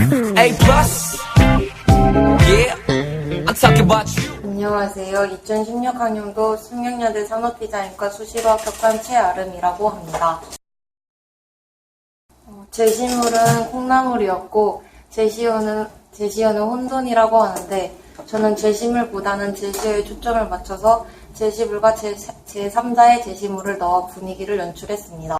A plus. Yeah, I'm talking about you. 안녕하세요. 2016학년도 숙명여대 산업디자인과 수시로 합격한 최아름이라고 합니다. 어, 제시물은 콩나물이었고 제시어는 제시어는 혼돈이라고 하는데 저는 제시물보다는 제시어에 초점을 맞춰서 제시물과 제, 제3자의 제시물을 넣어 분위기를 연출했습니다.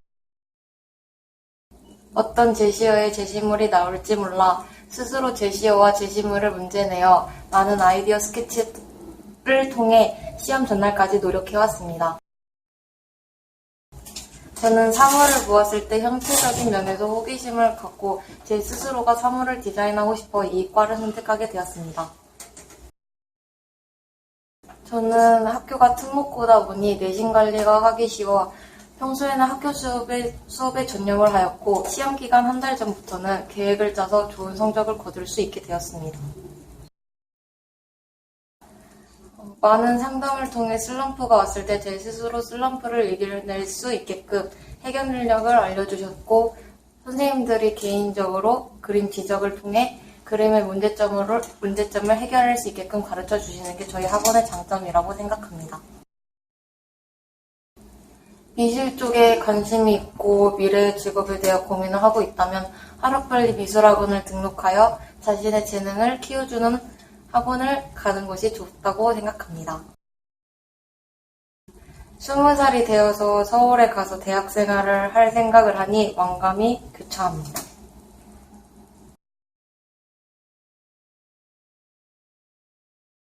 어떤 제시어의 제시물이 나올지 몰라 스스로 제시어와 제시물을 문제내어 많은 아이디어 스케치를 통해 시험 전날까지 노력해왔습니다. 저는 사물을 보았을 때 형체적인 면에서 호기심을 갖고 제 스스로가 사물을 디자인하고 싶어 이 과를 선택하게 되었습니다. 저는 학교가 특목고다 보니 내신 관리가 하기 쉬워 평소에는 학교 수업에, 수업에 전념을 하였고 시험 기간 한 달 전부터는 계획을 짜서 좋은 성적을 거둘 수 있게 되었습니다. 어, 많은 상담을 통해 슬럼프가 왔을 때 제 스스로 슬럼프를 이겨낼 수 있게끔 해결 능력을 알려주셨고 선생님들이 개인적으로 그림 지적을 통해 그림의 문제점을, 문제점을 해결할 수 있게끔 가르쳐 주시는 게 저희 학원의 장점이라고 생각합니다. 미술 쪽에 관심이 있고 미래의 직업에 대해 고민을 하고 있다면 하루빨리 미술학원을 등록하여 자신의 재능을 키워주는 학원을 가는 것이 좋다고 생각합니다. 20살이 되어서 서울에 가서 대학 생활을 할 생각을 하니 완감히 교차합니다.